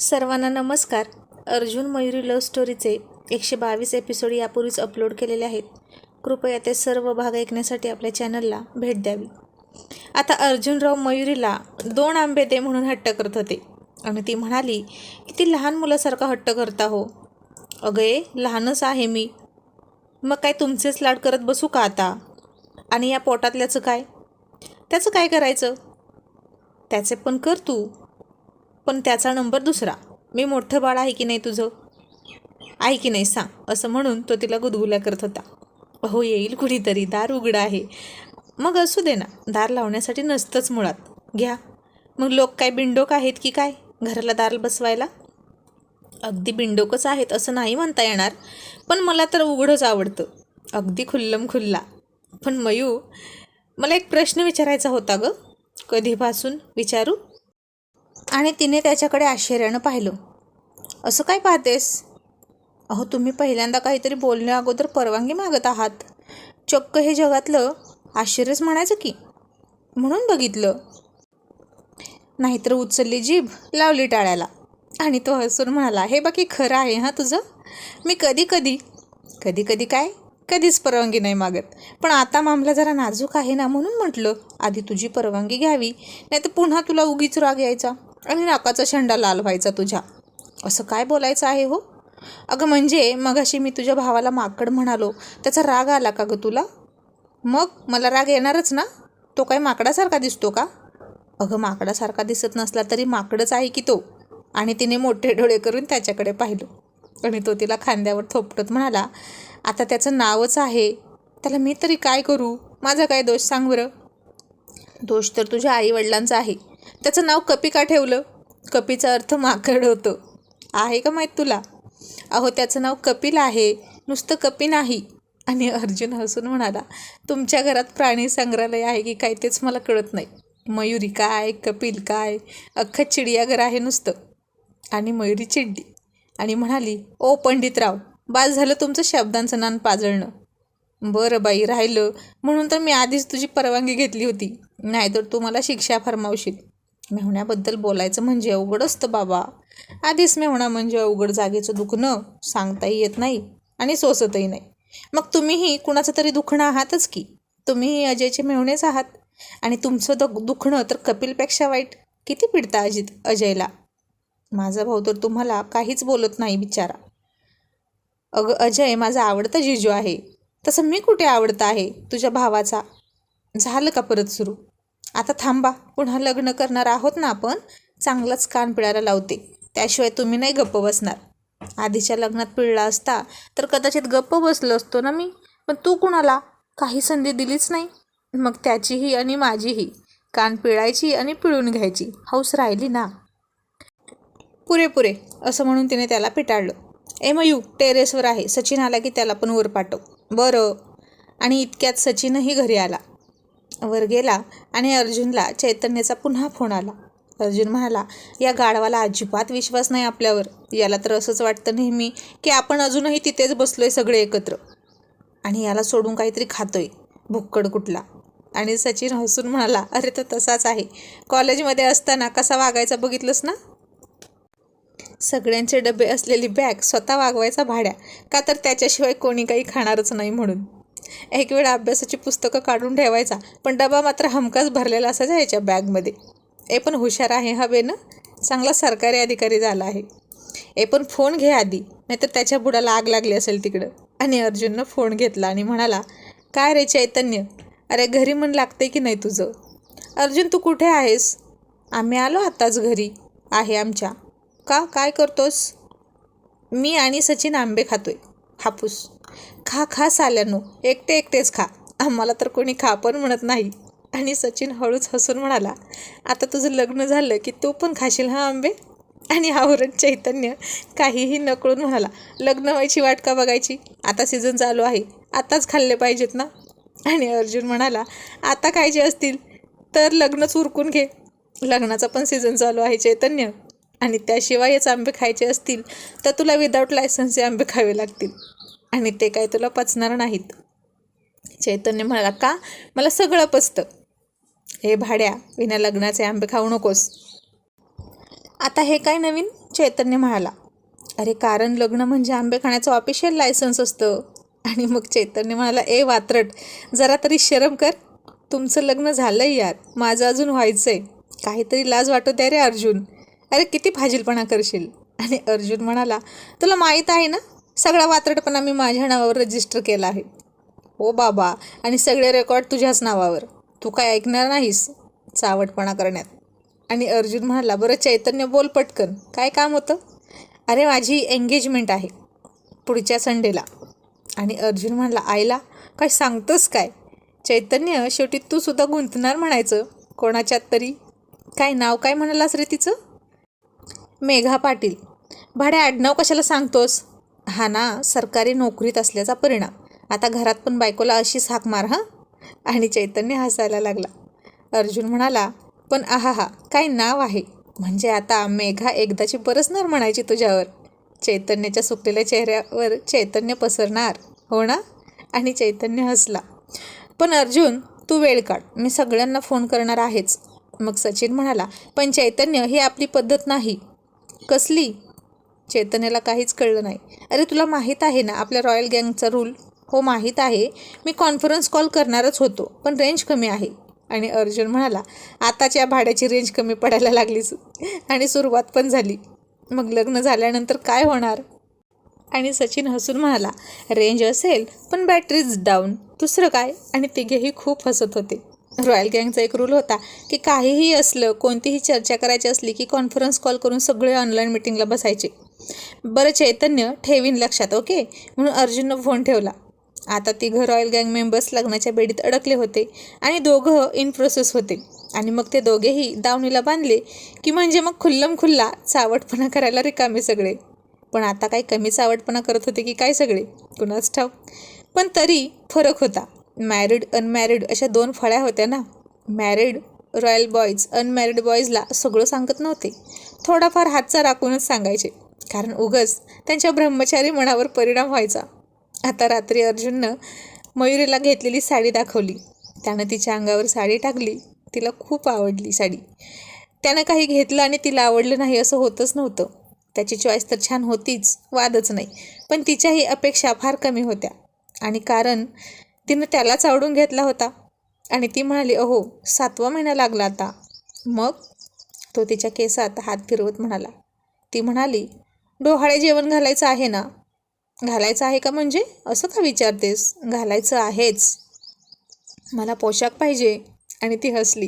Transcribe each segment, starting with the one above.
सर्वांना नमस्कार. अर्जुन मयुरी लव्ह स्टोरीचे एकशे बावीस एपिसोड यापूर्वीच अपलोड केलेले आहेत. कृपया ते सर्व भाग ऐकण्यासाठी आपल्या चॅनलला भेट द्यावी. आता अर्जुनराव मयुरीला दोन आंबे दे म्हणून हट्ट करत होते. आणि ती म्हणाली की ती लहान मुलासारखा हट्ट करता हो. अगं ए लहानच आहे मी. मग काय तुमचेच लाड करत बसू का आता? आणि या पोटातल्याचं काय? त्याचं काय करायचं? त्याचे पण कर तू. पण त्याचा नंबर दुसरा. मी मोठं बाळ आहे की नाही तुझं? आहे की नाही सांग. असं म्हणून तो तिला गुदगुल्या करत होता. हो येईल कुणीतरी. दार उघडं आहे. मग असू दे ना. दार लावण्यासाठी नसतंच मुळात. घ्या. मग लोक काय बिंडोक आहेत की काय? घराला दार बसवायला? अगदी बिंडोकच आहेत असं नाही म्हणता येणार. पण मला तर उघडंच आवडतं. अगदी खुल्लम खुल्ला. पण मयू मला एक प्रश्न विचारायचा होता ग. कधीपासून? विचारू? आणि तिने त्याच्याकडे आश्चर्यानं पाहिलं. असं काय पाहतेस? अहो तुम्ही पहिल्यांदा काहीतरी बोलण्या अगोदर परवानगी मागत आहात. चक्क हे जगातलं आश्चर्यच म्हणायचं की? म्हणून बघितलं. नाहीतर उचलली जीभ लावली टाळ्याला. आणि तो हसून म्हणाला हे बाकी खरं आहे हां तुझं? मी कधी कधी कधी कधी काय? कधीच परवानगी नाही मागत. पण आता मामला जरा नाजूक आहे ना म्हणून म्हटलं आधी तुझी परवानगी घ्यावी नाही तर पुन्हा तुला उगीच राग यायचा. आणि नाकाचा शेंडा लाल व्हायचा तुझ्या. असं काय बोलायचं आहे हो? अगं म्हणजे मगाशी मी तुझ्या भावाला माकड म्हणालो त्याचा राग आला का गं तुला? मग? मला राग येणारच ना? तो काय माकडासारखा दिसतो का? अगं माकडासारखा दिसत नसला तरी माकडच आहे की तो. आणि तिने मोठे डोळे करून त्याच्याकडे पाहिलं. आणि तो तिला खांद्यावर थोपटत म्हणाला आता त्याचं नावच आहे. त्याला मी तरी काय करू? माझा काय दोष सांग बरं? दोष तर तुझ्या आईवडिलांचा आहे. त्याचं नाव कपी का ठेवलं? कपीचा अर्थ माकड होतं. आहे का माहीत तुला? अहो त्याचं नाव कपिल आहे. नुसतं कपी नाही. आणि अर्जुन हसून म्हणाला तुमच्या घरात प्राणी संग्रहालय आहे की काय तेच मला कळत नाही. मयुरी काय कपिल काय? अख्खं चिडियाघर आहे नुसतं. आणि मयुरी चिडली. आणि म्हणाली ओ पंडितराव बाज झालं तुमचं शब्दांचं नान पाजळणं. बरं बाई राहिलं. म्हणून तर मी आधीच तुझी परवानगी घेतली होती. नाहीतर तू मला शिक्षा फरमावशील. मेहुण्याबद्दल बोलायचं म्हणजे अवघड असतं बाबा. आधीच मेहुणा म्हणजे अवघड जागेचं दुखणं सांगताही येत नाही आणि सोसतही नाही. मग तुम्हीही कुणाचं तरी दुखणं आहातच की? तुम्हीही अजयचे मेहुणेच आहात. आणि तुमचं द दुखणं तर कपिलपेक्षा वाईट. किती पिडता अजित अजयला? माझा भाऊ तर तुम्हाला काहीच बोलत नाही बिचारा. अगं अजय माझा आवडता जिजू आहे. तसं मी कुठे आवडता आहे तुझ्या भावाचा? झालं का परत सुरू? आता थांबा पुन्हा लग्न करणार आहोत ना आपण? चांगलाच कान पिळायला लावते. त्याशिवाय तुम्ही नाही गप्प बसणार. आधीच्या लग्नात पिळला असता तर कदाचित गप्प बसलो असतो ना मी? पण तू कुणाला? काही संधी दिलीच नाही. मग त्याचीही आणि माझीही. कान पिळायची आणि पिळून घ्यायची. हौस राहिली ना? पुरे पुरे. असं म्हणून तिने त्याला पिटाळलं. ए मयू टेरेसवर आहे. सचिन आला की त्याला पण वर पाठव. बरं. आणि इतक्यात सचिनही घरी आला. वर गेला आणि अर्जुनला चैतन्याचा पुन्हा फोन आला. अर्जुन म्हणाला या गाढवाला अजिबात विश्वास नाही आपल्यावर. याला तर असंच वाटतं नेहमी की आपण अजूनही तिथेच बसलो आहे सगळे एकत्र. आणि याला सोडून काहीतरी खातोय. भुक्कड कुठला? आणि सचिन हसून म्हणाला अरे तो तसाच आहे. कॉलेजमध्ये असताना कसा वागायचा बघितलंस ना? सगळ्यांचे डबे असलेली बॅग स्वतः वागवायचा भाड्या. का तर त्याच्याशिवाय कोणी काही खाणारच नाही म्हणून. एक वेळ अभ्यासाची पुस्तकं काढून ठेवायचा पण डबा मात्र हमखास भरलेला असायचा याच्या बॅगमध्ये. ए पण हुशार आहे हा ना चांगला सरकारी अधिकारी झाला आहे. ए पण फोन घे आधी नाहीतर त्याच्या बुडाला आग लागली असेल तिकडं. आणि अर्जुननं फोन घेतला आणि म्हणाला काय रे चैतन्य? अरे घरी मन लागते की नाही तुझं? अर्जुन तू कुठे आहेस? आम्ही आलो आत्ताच घरी. आहे आमच्या. का? काय करतोस? मी आणि सचिन आंबे खातोय. हापूस. खा खा साल्यानो. एकटे एकटेच खा. आम्हाला तर कोणी खा पण म्हणत नाही. आणि सचिन हळूच हसून म्हणाला आता तुझं लग्न झालं की तू पण खाशील हा आंबे? आणि आवरण चैतन्य काहीही नकळून म्हणाला लग्न व्हायची वाट का बघायची? आता सीझन चालू आहे. आताच खाल्ले पाहिजेत ना? आणि अर्जुन म्हणाला आता खायचे असतील तर लग्नच उरकून घे. लग्नाचा पण सीझन चालू आहे चैतन्य. आणि त्याशिवायच आंबे खायचे असतील तर तुला विदाऊट लायसन्सचे आंबे खावे लागतील. आणि ते काय तुला पचणार नाहीत. चैतन्य म्हणाला का? मला सगळं पचतं. हे भाड्या विना लग्नाचे आंबे खाऊ नकोस. आता हे काय नवीन? चैतन्य म्हणाला. अरे कारण लग्न म्हणजे आंबे खाण्याचं ऑफिशियल लायसन्स असतं. आणि मग चैतन्य म्हणाला ए वात्रट जरा तरी शरम कर. तुमचं लग्न झालंय यार. माझं अजून व्हायचं आहे काहीतरी लाज वाटू द्या रे अर्जुन. अरे किती फाजीलपणा करशील. आणि अर्जुन म्हणाला तुला माहीत आहे ना सगळा वात्रटपणा मी माझ्या नावावर रजिस्टर केला आहे. हो बाबा आणि सगळे रेकॉर्ड तुझ्याच नावावर. तू काय ऐकणार नाहीस? चावटपणा करण्यात. आणि अर्जुन म्हणाला बरं चैतन्य बोल पटकन. काय काम होतं? अरे माझी एंगेजमेंट आहे पुढच्या संडेला. आणि अर्जुन म्हणाला आईला काय सांगतोस काय? चैतन्य शेवटी तू सुद्धा गुंतणार म्हणायचं. कोणाच्यात तरी? काय नाव काय म्हणालास रे तिचं? मेघा पाटील. भाड्या आडनाव कशाला सांगतोस? हा ना सरकारी नोकरीत असल्याचा परिणाम. आता घरात पण बायकोला अशीच हाक मार हां? आणि चैतन्य हसायला लागला. अर्जुन म्हणाला पण आहा हा काय नाव आहे? म्हणजे आता मेघा एकदाची बरसणार म्हणायची तुझ्यावर. चैतन्याच्या सुकलेल्या चेहऱ्यावर चैतन्य पसरणार हो ना? आणि चैतन्य हसला. पण अर्जुन तू वेळ काढ मी सगळ्यांना फोन करणार आहेच. मग सचिन म्हणाला पण चैतन्य ही आपली पद्धत नाही. कसली? चैतन्याला काहीच कळलं नाही. अरे तुला माहीत आहे ना आपल्या रॉयल गँगचा रूल? हो माहीत आहे. मी कॉन्फरन्स कॉल करणारच होतो पण रेंज कमी आहे. आणि अर्जुन म्हणाला आताच्या भाड्याची रेंज कमी पडायला लागलीच. आणि सुरुवात पण झाली. मग लग्न झाल्यानंतर काय होणार? आणि सचिन हसून म्हणाला रेंज असेल पण बॅटरीज डाऊन. दुसरं काय? आणि तिघेही खूप हसत होते. रॉयल गँगचा एक रूल होता की काहीही असलं कोणतीही चर्चा करायची असली की कॉन्फरन्स कॉल करून सगळे ऑनलाईन मिटिंगला बसायचे. बरं चैतन्य ठेवीन लक्षात ओके? म्हणून अर्जुननं फोन ठेवला. आता तिघं रॉयल गँग मेंबर्स लग्नाच्या बेडीत अडकले होते आणि दोघं इन प्रोसेस होते. आणि मग ते दोघेही दावणीला बांधले की म्हणजे मग खुल्लम खुल्ला चावटपणा करायला रिकामे सगळे. पण आता काही कमी चावटपणा करत होते की काय सगळे? कुणाच ठाऊक. पण तरी फरक होता. मॅरिड अनमॅरिड अशा दोन फळ्या होत्या ना. मॅरिड रॉयल बॉईज अनमॅरिड बॉईजला सगळं सांगत नव्हते. थोडाफार हातचा राखूनच सांगायचे. कारण उगच त्यांच्या ब्रह्मचारी मनावर परिणाम व्हायचा. आता रात्री अर्जुननं मयुरीला घेतलेली साडी दाखवली. त्यानं तिच्या अंगावर साडी टाकली. तिला खूप आवडली साडी. त्यानं काही घेतलं आणि तिला आवडलं नाही असं होतच नव्हतं. त्याची चॉईस तर छान होतीच वादच नाही. पण तिच्याही अपेक्षा फार कमी होत्या. आणि कारण तिनं त्यालाच आवडून घेतला होता. आणि ती म्हणाली अहो सातवा महिना लागला आता. मग तो तिच्या केसात हात फिरवत म्हणाला. ती म्हणाली डोहाळे जेवण घालायचं आहे ना? घालायचं आहे का म्हणजे? असं का विचारतेस? घालायचं आहेच. मला पोशाख पाहिजे. आणि ती हसली.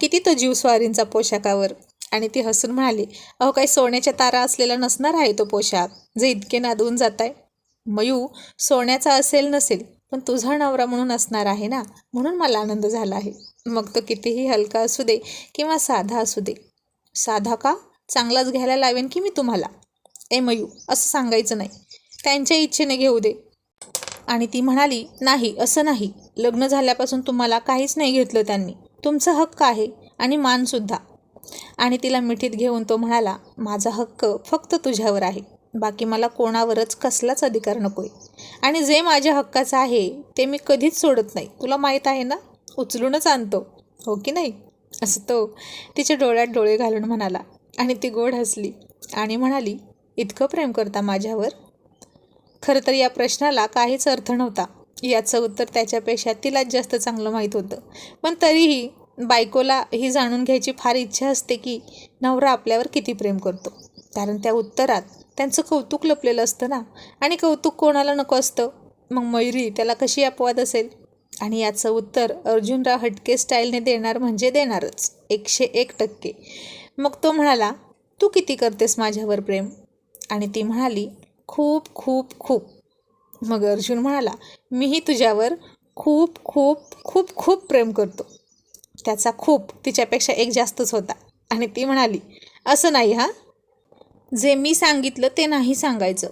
किती तो जीव स्वारींचा पोशाखावर. आणि ती हसून म्हणाली अहो काही सोन्याच्या तारा असलेला नसणार आहे तो पोशाख. जे इतके नादवून जात आहे मयू सोन्याचा असेल नसेल पण तुझा नवरा म्हणून असणार आहे ना? म्हणून मला आनंद झाला आहे. मग तो कितीही हलका असू दे किंवा साधा असू दे. साधा का? चांगलाच घ्यायला लावेन की मी तुम्हाला? ए मयू असं सांगायचं नाही. त्यांच्या इच्छेने घेऊ दे. आणि ती म्हणाली नाही असं नाही. लग्न झाल्यापासून तुम्हाला काहीच नाही घेतलं त्यांनी. तुमचा हक्क आहे आणि मानसुद्धा आणि तिला मिठीत घेऊन तो म्हणाला माझा हक्क फक्त तुझ्यावर आहे. बाकी मला कोणावरच कसलाच अधिकार नकोय. आणि जे माझ्या हक्काचं आहे ते मी कधीच सोडत नाही. तुला माहीत आहे ना? उचलूनच आणतो. हो की नाही? असं तो तिच्या डोळ्यात डोळे घालून म्हणाला. आणि ती गोड हसली आणि म्हणाली इतकं प्रेम करता माझ्यावर? खरं तर या प्रश्नाला काहीच अर्थ नव्हता. याचं उत्तर त्याच्यापेक्षा तिलाच जास्त चांगलं माहीत होतं. पण तरीही बायकोला ही जाणून घ्यायची फार इच्छा असते की नवरा आपल्यावर किती प्रेम करतो. कारण त्या उत्तरात त्यांचं कौतुक लपलेलं असतं ना. आणि कौतुक कोणाला नको असतं? मग मयुरी त्याला कशी अपवाद असेल? आणि याचं उत्तर अर्जुनराव हटके स्टाईलने देणार म्हणजे देणारच. एकशे एक टक्के. मग तो म्हणाला तू किती करतेस माझ्यावर प्रेम? आणि ती म्हणाली खूप खूप खूप. मग अर्जुन म्हणाला मीही तुझ्यावर खूप खूप खूप खूप प्रेम करतो. त्याचा खूप तिच्यापेक्षा एक जास्तच होता. आणि ती म्हणाली असं नाही हां? जे मी सांगितलं ते नाही सांगायचं.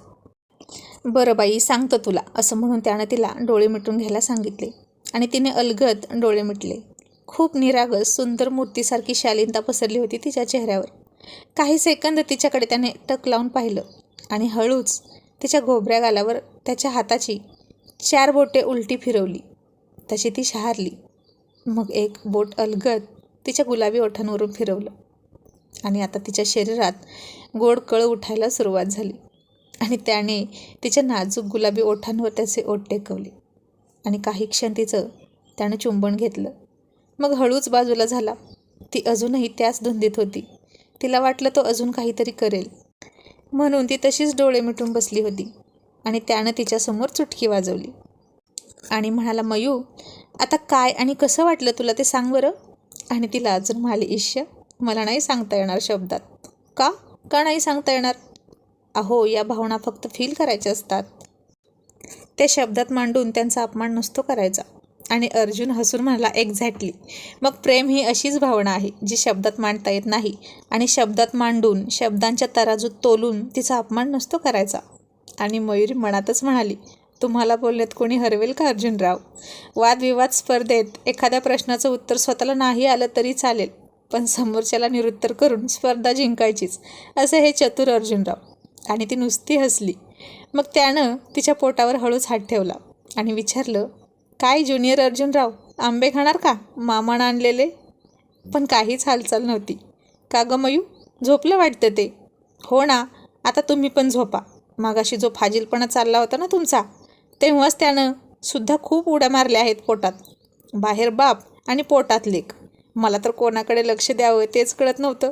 बरं बाई सांगतो तुला असं म्हणून त्यानं तिला डोळे मिटून घ्यायला सांगितले. आणि तिने अलगद डोळे मिटले. खूप निरागस सुंदर मूर्तीसारखी शालीनता पसरली होती तिच्या चेहऱ्यावर. काही सेकंद तिच्याकडे त्याने टक लावून पाहिलं आणि हळूच तिच्या घोबऱ्या गालावर त्याच्या हाताची चार बोटे उलटी फिरवली. तशी ती शहारली. मग एक बोट अलगद तिच्या गुलाबी ओठांवरून फिरवलं. आणि आता तिच्या शरीरात गोड कळ उठायला सुरुवात झाली. आणि त्याने तिच्या नाजूक गुलाबी ओठांवर त्याचे ओठ टेकवले. आणि काही क्षण तिचं त्यानं चुंबन घेतलं. मग हळूच बाजूला झाला. ती अजूनही त्याच धुंदीत होती. तिला वाटलं तो अजून काहीतरी करेल. म्हणून ती तशीच डोळे मिटून बसली होती आणि त्यानं तिच्यासमोर चुटकी वाजवली. आणि म्हणाला मयू आता काय आणि कसं वाटलं तुला ते सांग बरं. आणि तिला अजून म्हणाली ईश्य मला नाही सांगता येणार शब्दात. का? का नाही सांगता येणार? अहो या भावना फक्त फील करायच्या असतात. त्या शब्दात मांडून त्यांचा अपमान नसतो करायचा. आणि अर्जुन हसून म्हणाला एक्झॅक्टली मग प्रेम ही अशीच भावना आहे जी शब्दात मांडता येत नाही. आणि शब्दात मांडून शब्दांच्या तराजूत तोलून तिचा अपमान नसतो करायचा. आणि मयुरी मनातच म्हणाली तुम्हाला बोलण्यात कोणी हरवेल का अर्जुनराव? वादविवाद स्पर्धेत एखाद्या प्रश्नाचं उत्तर स्वतःला नाही आलं तरी चालेल पण समोरच्याला निरुत्तर करून स्पर्धा जिंकायचीच असं हे चतुर अर्जुनराव. आणि ती नुसती हसली. मग त्यानं तिच्या पोटावर हळूच हात ठेवला आणि विचारलं काय ज्युनियर अर्जुनराव? आंबे खाणार का? मामानं आणलेले. पण काहीच हालचाल नव्हती. का गं मयू? झोपलं वाटतं ते. हो ना आता तुम्ही पण झोपा. मागाशी जो फाजीलपणा चालला होता ना तुमचा तेव्हाच त्यानं सुद्धा खूप उड्या मारल्या आहेत पोटात. बाहेर बाप आणि पोटात लेक. मला तर कोणाकडे लक्ष द्यावं तेच कळत नव्हतं.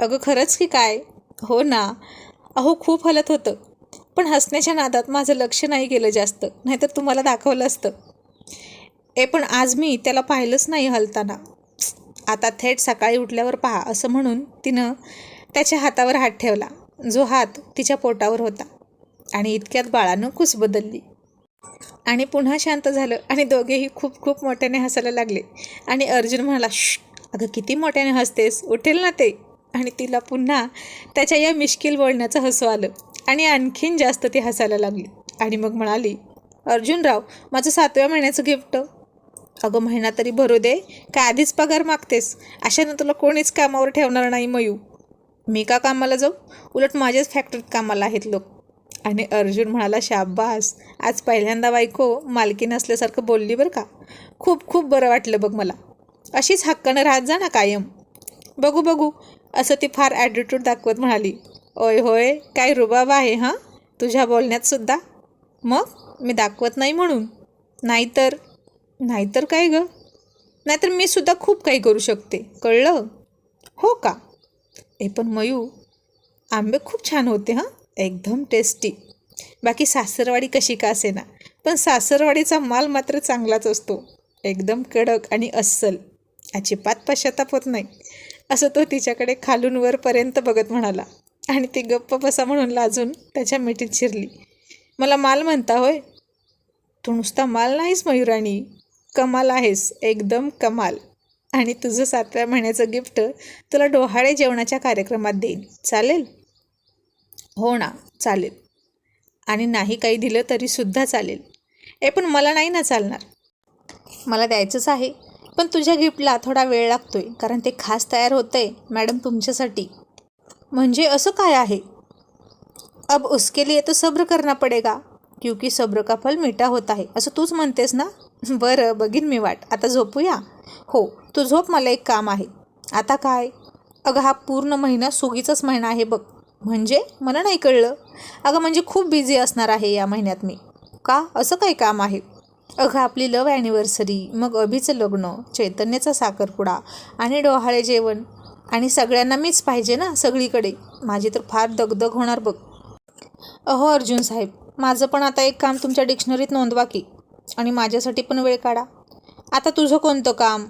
अगं खरंच की काय? हो ना. अहो खूप हलत होतं. पण हसण्याच्या नादात माझं लक्ष नाही गेलं जास्त. नाहीतर तुम्हाला दाखवलं असतं. ए पण आज मी त्याला पाहिलंच नाही हलताना. आता थेट सकाळी उठल्यावर पहा असं म्हणून तिनं त्याच्या हातावर हात ठेवला. जो हात तिच्या पोटावर होता. आणि इतक्यात बाळानं कुस बदलली. आणि पुन्हा शांत झालं आणि दोघेही खूप खूप मोठ्याने हसायला लागले. आणि अर्जुन म्हणाला श अगं किती मोठ्याने हसतेस उठेल ना ते. आणि तिला पुन्हा त्याच्या या मिश्किल बोलण्याचं हसू आलं. आणि आणखीन जास्त ती हसायला लागली. आणि मग म्हणाली अर्जुनराव माझं सातव्या महिन्याचं गिफ्ट अगं महिना तरी भरू दे. काय आधीच पगार मागतेस. अशानं तुला कोणीच कामावर ठेवणार नाही मयू. मी का कामाला जाऊ? उलट माझ्याच फॅक्टरीत कामाला आहेत लोक. आणि अर्जुन म्हणाला शाबास. आज पहिल्यांदा बायको मालकी नसल्यासारखं बोलली बरं का? खूप खूप बरं वाटलं बघ मला. अशीच हक्कानं राहत जा ना कायम. बघू बघू. असं ती फार ॲटिट्यूड दाखवत म्हणाली. ओय होय. काय रुबाब आहे हां? तुझ्या बोलण्यातसुद्धा मग? मी दाखवत नाही म्हणून? नाहीतर नाहीतर काय गं? नाहीतर मी सुद्धा खूप काही करू शकते. कळलं? हो का? ए पण मयू आंबे खूप छान होते हां? एकदम टेस्टी. बाकी सासरवाडी कशी का असे ना पण सासरवाडीचा माल मात्र चांगलाच असतो. एकदम कडक आणि अस्सल. अजिबात पश्चाताप होत नाही. असं तो तिच्याकडे खालून वरपर्यंत बघत म्हणाला. आणि ती गप्प बसा म्हणून लाजून त्याच्या मिठीत शिरली. मला माल म्हणता होय? तू नुसता माल नाहीस मयुराणी. कमाल आहेस एकदम कमाल. आणि तुझं सातव्या महिन्याचं गिफ्ट तुला डोहाळे जेवणाच्या कार्यक्रमात देईन. चालेल? हो ना चालेल. आणि नाही काही दिलं तरीसुद्धा चालेल. ए पण मला नाही ना चालणार. मला द्यायचंच आहे पण तुझ्या गिफ्टला थोडा वेळ लागतोय कारण ते खास तयार होतं आहे मॅडम तुमच्यासाठी. म्हणजे असं काय आहे? अब उसके लिए तो सब्र करना पडेगा. क्योंकि सब्र का फल मिठा होत आहे. असं तूच म्हणतेस ना? बरं बघीन मी वाट. आता झोपूया? हो तू झोप मला एक काम आहे. आता काय? अगं हा पूर्ण महिना सुगीचाच महिना आहे बघ. म्हणजे? मला नाही कळलं. अगं म्हणजे खूप बिझी असणार आहे या महिन्यात मी. का? असं काही काम आहे? अगं आपली लव ॲनिव्हर्सरी मग अभिचं लग्न चैतन्याचा साखरपुडा आणि डोहाळे जेवण. आणि सगळ्यांना मीच पाहिजे ना सगळीकडे. माझी तर फार दगदग होणार बघ. अहो अर्जुन साहेब माझं पण आता एक काम तुमच्या डिक्शनरीत नोंदवा की आणि माझ्यासाठी पण वेळ काढा. आता तुझं कोणतं काम?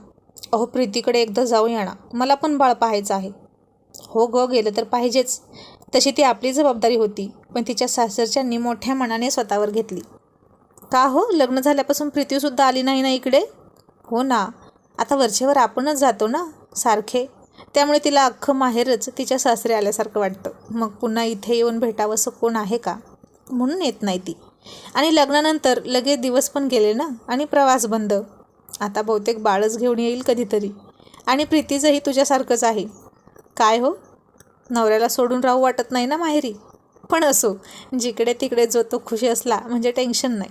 अहो प्रीतीकडे एकदा जाऊ येणा मला पण बाळ पाहायचं आहे. हो ग गेलं तर पाहिजेच. तशी ती आपली जबाबदारी होती पण तिच्या सासरच्यांनी मोठ्या मनाने स्वतःवर घेतली. का हो? लग्न झाल्यापासून प्रीतीसुद्धा आली नाही ना इकडे? हो ना. आता वरचेवर आपणच जातो ना सारखे. त्यामुळे तिला अख्खं माहेरच तिच्या सासरे आल्यासारखं वाटतं. मग पुन्हा इथे येऊन भेटावंसं कोण आहे का? म्हणून येत नाही ती. आणि लग्नानंतर लगेच दिवस पण गेले ना आणि प्रवास बंद. आता बहुतेक बाळच घेऊन येईल कधीतरी. आणि प्रीतीचंही तुझ्यासारखंच आहे. काय हो? नवऱ्याला सोडून राहू वाटत नाही ना माहेरी? पण असो जिकडे तिकडे जो तो खुशी असला म्हणजे टेन्शन नाही.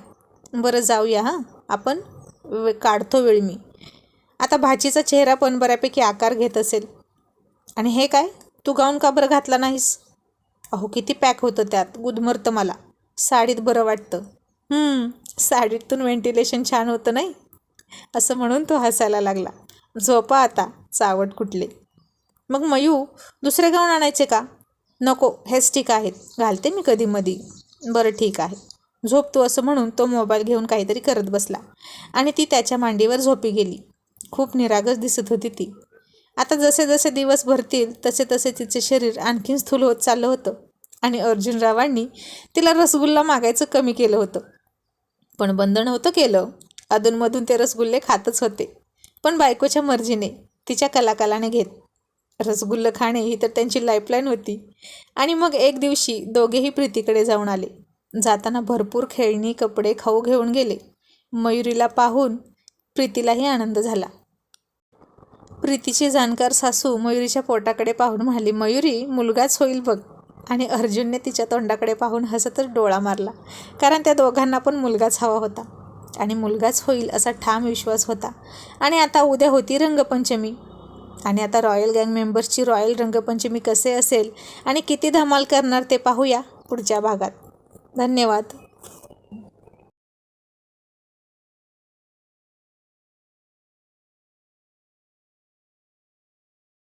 बरं जाऊया हां. आपण वे काढतो वेळ मी. आता भाचीचा चेहरा पण बऱ्यापैकी आकार घेत असेल. आणि हे काय? तू गाऊन का बरं घातला नाहीस? अहो किती पॅक होतं त्यात गुदमरतं मला. साडीत बरं वाटतं. "हम्म, साडीतून व्हेंटिलेशन छान होतं नाही? असं म्हणून तो हसायला लागला. झोपा आता चावट कुठले. मग मयू दुसरे गाऊन आणायचे का? नको हेच ठीक आहेत. घालते मी कधी मधी. बरं ठीक आहे. झोप तू असं म्हणून तो मोबाईल घेऊन काहीतरी करत बसला. आणि ती त्याच्या मांडीवर झोपी गेली. खूप निरागस दिसत होती ती. आता जसे जसे दिवस भरतील तसे तसे तिचे शरीर आणखीन स्थूल होत चाललं होतं. आणि अर्जुनरावांनी तिला रसगुल्ला मागायचं कमी केलं होतं. पण बंधन होतं केलं. अधूनमधून ते रसगुल्ले खातच होते. पण बायकोच्या मर्जीने तिच्या कलाकालाने घेत. रसगुल्लं खाणे ही तर त्यांची लाईफलाईन होती. आणि मग एक दिवशी दोघेही प्रीतीकडे जाऊन आले. जाताना भरपूर खेळणी कपडे खाऊ घेऊन गेले. मयुरीला पाहून प्रीतीलाही आनंद झाला. प्रीतीची जाणकार सासू मयुरीच्या पोटाकडे पाहून म्हणाली मयुरी मुलगाच होईल बघ. आणि अर्जुनने तिच्या तोंडाकडे पाहून हसतच डोळा मारला. कारण त्या दोघांना पण मुलगाच हवा होता. आणि मुलगाच होईल असा ठाम विश्वास होता. आणि आता उद्या होती रंगपंचमी. आणि आता रॉयल गँग मेंबर्सची रॉयल रंगपंचमी कसे असेल आणि किती धमाल करणार ते पाहूया पुढच्या भागात. धन्यवाद.